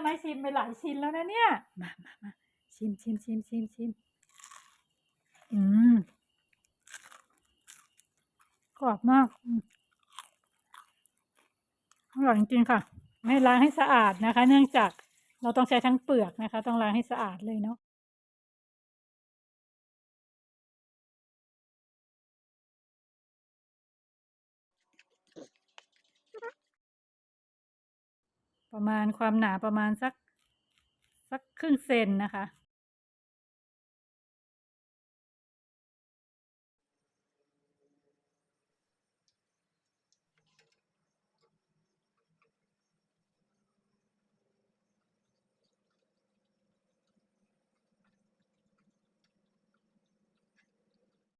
ไหมชิมไปหลายชิ้นแล้วนะเนี่ย มามามาชิมชิมชิมชิมชิมอืมกรอบมากอืมอร่อยจริงๆค่ะ ไม่ล้างให้สะอาดนะคะ เนื่องจากเราต้องใช้ทั้งเปลือกนะคะ ต้องล้างให้สะอาดเลยเนาะ ประมาณความหนาประมาณสักสักครึ่งเซนนะคะ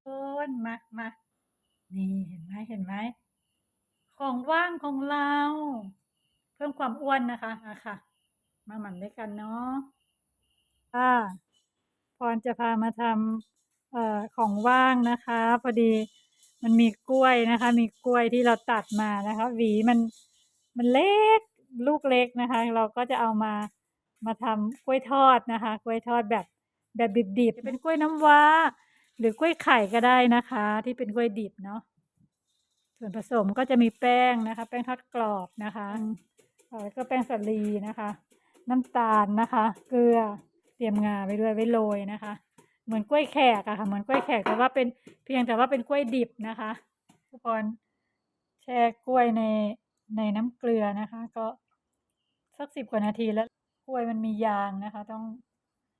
ต้นมามานี่เห็นไหมเห็นไหม ของว่างของเรา พิ่มความอ้วนนะคะอะค่ะ มาหมั่นด้วยกันเนาะค่ะพรจะพามาทำเอ่อของว่างนะคะ พอดีมันมีกล้วยนะคะ มีกล้วยที่เราตัดมานะคะ หวีมันมันเล็กลูกเล็กนะคะ เราก็จะเอามามาทำกล้วยทอดนะคะ กล้วยทอดแบบแบบดิบๆเป็นกล้วยน้ำว้า หรือกล้วยไข่ก็ได้นะคะ ที่เป็นกล้วยดิบเนาะส่วนผสมก็จะมีแป้งนะคะ แป้งทอดกรอบนะคะ แล้วก็แป้งสาลีนะคะ น้ำตาลนะคะ เกลือเตรียมงาไว้ด้วยไว้โรยนะคะ เหมือนกล้วยแขกอะค่ะ เหมือนกล้วยแขกแต่ว่าเป็นเพียงแต่ว่าเป็นกล้วยดิบนะคะ ทุกคนแช่กล้วยในในน้ำเกลือนะคะ ก็สักสิบกว่านาทีแล้วกล้วยมันมียางนะคะ ต้อง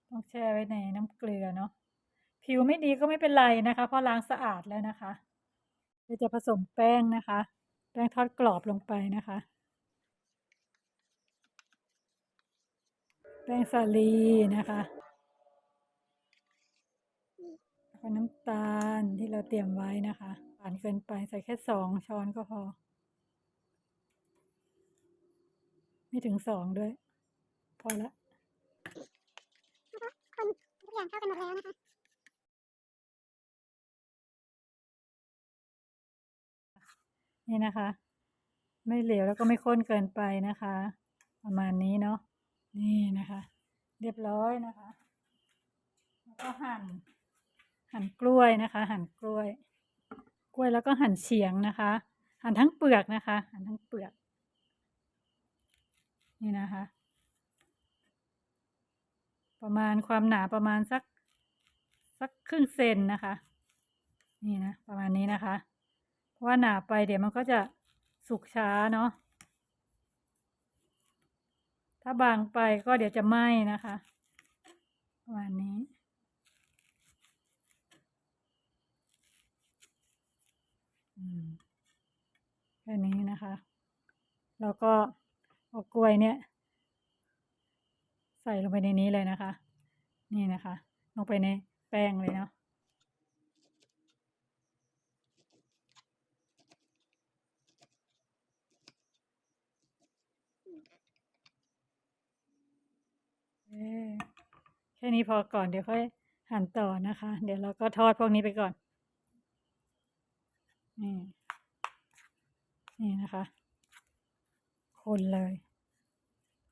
ต้องแช่ไว้ในน้ำเกลือเนาะผิวไม่ดีก็ไม่เป็นไรนะคะเพราะล้างสะอาดแล้วนะคะเราจะผสมแป้งนะคะ แป้งทอดกรอบลงไปนะคะ แป้งสาลีนะคะแล้วก็น้ำตาลที่เราเตรียมไว้นะคะหวานเกินไปใส่แค่สองช้อนก็พอ ไม่ถึงสองด้วย พอละคนทุกอย่างเข้ากันหมดแล้วนะคะนี่นะคะ ไม่เหลวแล้วก็ไม่ข้นเกินไปนะคะ ประมาณนี้เนาะ นี่นะคะ เรียบร้อยนะคะ แล้วก็หั่น หั่นกล้วยนะคะ หั่นกล้วย กล้วยแล้วก็หั่นเฉียงนะคะ หั่นทั้งเปลือกนะคะ หั่นทั้งเปลือก นี่นะคะ ประมาณความหนาประมาณสักสักครึ่งเซนนะคะ นี่นะประมาณนี้นะคะ เพราะว่าหนาไปเดี๋ยวมันก็จะสุกช้าเนาะ ถ้าบางไปก็เดี๋ยวจะไหม้นะคะประมาณนี้ แค่นี้นะคะ แล้วก็เอากล้วยเนี่ย ใส่ลงไปในนี้เลยนะคะ นี่นะคะ ลงไปในแป้งเลยเนาะ เอ่อแค่ นี้พอก่อนเดี๋ยวค่อยหั่นต่อนะคะ เดี๋ยวเราก็ทอดพวกนี้ไปก่อน นี่ นี่นะคะ คนเลย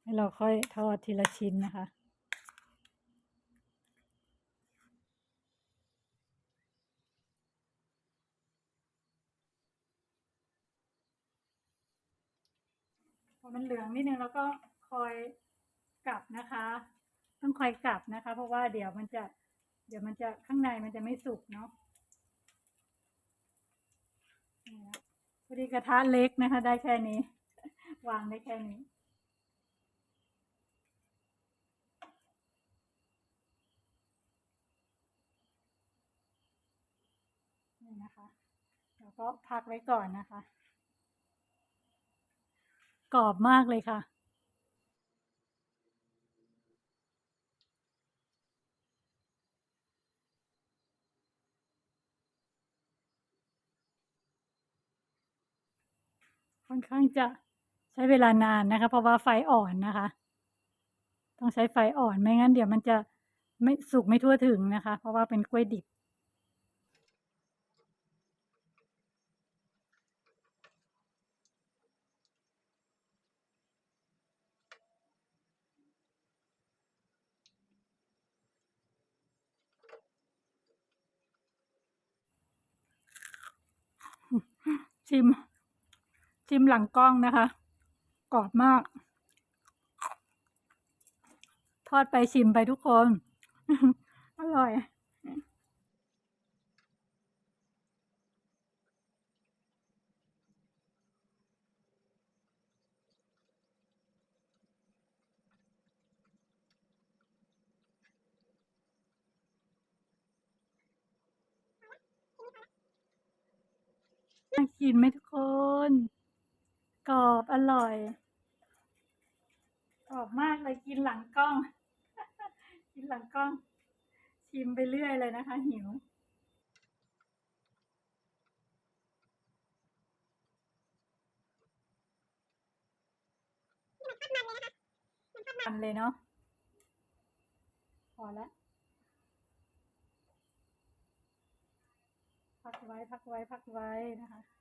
ให้เราค่อยทอดทีละชิ้นนะคะพอมันเหลืองนิดนึงแล้วก็คอยกลับนะคะ ต้องคอยกลับนะคะ เพราะว่าเดี๋ยวมันจะ เดี๋ยวมันจะข้างในมันจะไม่สุกเนาะพอดีกระทะเล็กนะคะ ได้แค่นี้ วางได้แค่นี้นี่นะคะแล้วก็พักไว้ก่อนนะคะ กรอบมากเลยค่ะ ค่อนข้างจะใช้เวลานานนะคะ เพราะว่าไฟอ่อนนะคะ ต้องใช้ไฟอ่อนไม่งั้นเดี๋ยวมันจะไม่สุกไม่ทั่วถึงนะคะ เพราะว่าเป็นกล้วยดิบชิม ชิมหลังกล้องนะคะ กรอบมาก ทอดไปชิมไปทุกคน อร่อยน่ากินไหมทุกคน กรอบอร่อยกรอบมากเลยกินหลังกล้อง กินหลังกล้อง ชิมไปเรื่อยเลยนะคะ หิวมันเลยเนาะพอแล้วพักไว้พักไว้พักไว้นะคะ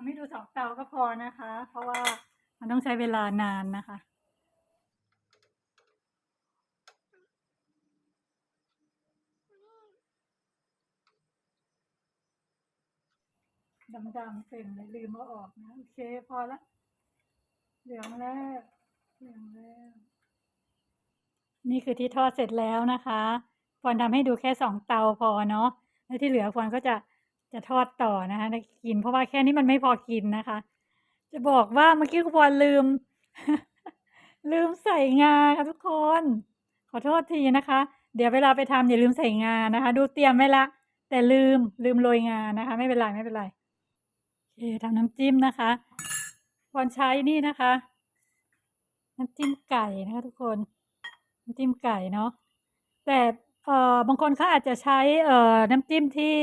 ำให้ดูสองเตาก็พอนะคะ เพราะว่ามันต้องใช้เวลานานนะคะดำๆเต็มเลยลืมเอาออกนะโอเคพอละเหลืองแล้วเหลืองแล้ว นี่คือที่ทอดเสร็จแล้วนะคะฟอนทำให้ดูแค่สองเตาพอเนาะแล้วที่เหลือฟอนก็จะ จะทอดต่อนะคะกิน เพราะว่าแค่นี้มันไม่พอกินนะคะ จะบอกว่าเมื่อกี้คุณฟอนลืม ลืมใส่งาค่ะทุกคน ขอโทษทีนะคะ เดี๋ยวเวลาไปทำอย่าลืมใส่งานะคะ ดูเตรียมไว้ละ แต่ลืมลืมโรยงานะคะ ไม่เป็นไรไม่เป็นไรโอเคทำน้ำจิ้มนะคะฟอนใช้นี่นะคะ น้ำจิ้มไก่นะคะทุกคนน้ำจิ้มไก่เนาะแต่เอ่อบางคนเขาอาจจะใช้เอ่อน้ำจิ้มที่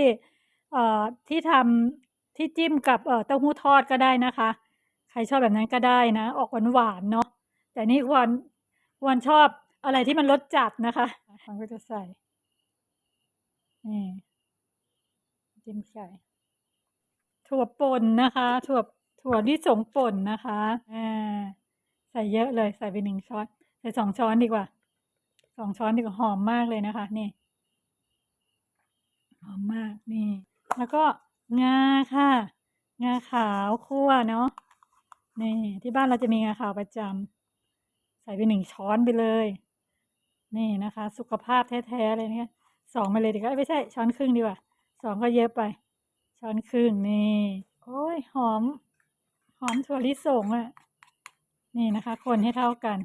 เอ่อที่ทำที่จิ้มกับเอ่อเต้าหู้ทอดก็ได้นะคะ ใครชอบแบบนั้นก็ได้นะ ออกหวานๆเนาะแต่นี่ควรควรชอบอะไรที่มันรสจัดนะคะมันก็จะใส่นี่จิ้มไก่ถั่วป่นนะคะ ถั่วถั่วลิสงป่นนะคะอ่าใส่เยอะเลยใส่ไปหนึ่งช้อนใส่สองช้อนดีกว่าสองช้อนดีกว่าหอมมากเลยนะคะ นี่ หอมมากนี่ แล้วก็งาค่ะ งาขาวคั่วเนาะนี่ที่บ้านเราจะมีงาขาวประจำใส่ไปหนึ่งช้อนไปเลย นี่นะคะ สุขภาพแท้ๆเลยเนี่ยสองไปเลยดีกว่าไม่ใช่ช้อนครึ่งดีกว่าสองก็เยอะไป ช้อนครึ่งนี่โอ้ยหอม หอมถั่วลิสงอะ่ะ นี่นะคะ คนให้เท่ากัน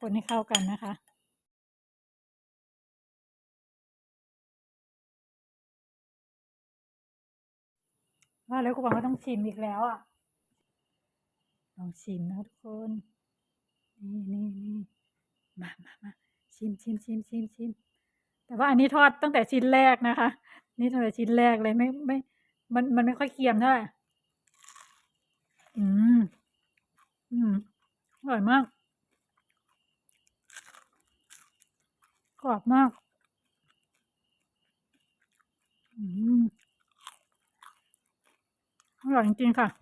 คนให้เข้ากันนะคะ ว่าแล้วคุณบังก็ต้องชิมอีกแล้วอะลองชิมนะทุกคน นี่นี่นี่มามามาชิมชิมชิมชิมชิมแต่ว่าอันนี้ทอดตั้งแต่ชิ้นแรกนะคะ นี่ตั้งแต่ชิ้นแรกเลยไม่ไม่ มันมันไม่ค่อยเคียมเท่าไหร่อืมอืมอร่อยมากกรอบมาก อืม อร่อยจริงค่ะ